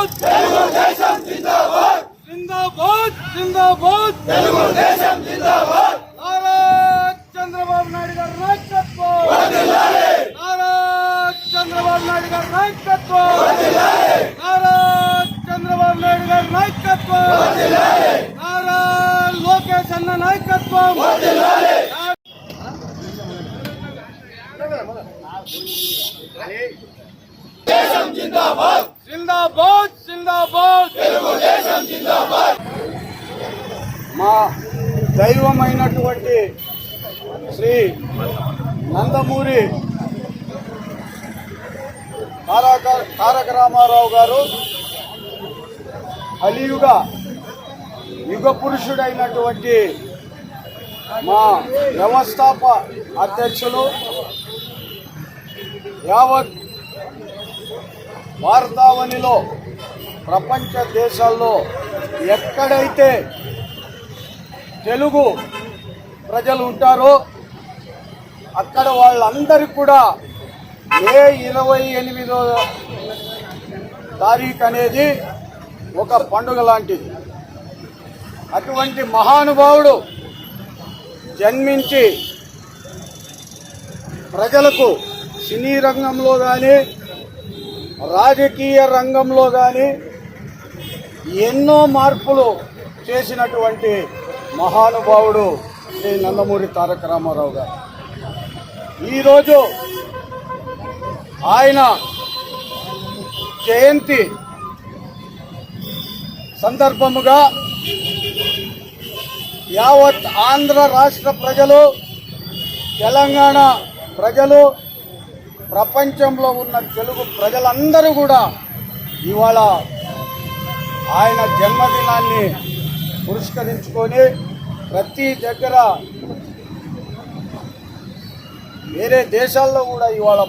జిందాబాద్ తెలుగుదేశం జిందాబాద్. జిందాబాద్. జిందాబాద్ తెలుగుదేశం జిందాబాద్ నారా చంద్రబాబు నాయుడు గారి నాయకత్వం. నారా చంద్రబాబు నాయుడు గారి నాయకత్వం. నారా చంద్రబాబు నాయుడు గారి నాయకత్వం. నారా లోకేష్ అన్న నాయకత్వం. దేశం జిందాబాద్. జిందాబాద్ జిందాబాద్. తెలుగుదేశం జిందాబాద్ మా దైవమైనటువంటి శ్రీ నందమూరి తారక తారక రామారావు గారు కలియుగ యుగ పురుషుడైనటువంటి మా వ్యవస్థాప అధ్యక్షులు యావత్ వార్తావనిలో ప్రపంచ దేశాల్లో ఎక్కడైతే తెలుగు ప్రజలు ఉంటారో అక్కడ వాళ్ళందరికీ కూడా ఏ ఇరవై ఎనిమిదో తారీఖు అనేది ఒక పండుగ లాంటిది. అటువంటి మహానుభావుడు జన్మించి ప్రజలకు సినీ రంగంలో కానీ రాజకీయ రంగంలో కానీ ఎన్నో మార్పులు చేసినటువంటి మహానుభావుడు శ్రీ నందమూరి తారక రామారావు గారు. ఈరోజు ఆయన జయంతి సందర్భముగా యావత్ ఆంధ్ర రాష్ట్ర ప్రజలు తెలంగాణ ప్రజలు ప్రపంచంలో ఉన్న తెలుగు ప్రజలందరూ కూడా ఇవాళ ఆయన జన్మదినాన్ని పురస్కరించుకొని ప్రతి దగ్గర వేరే దేశాల్లో కూడా ఇవాళ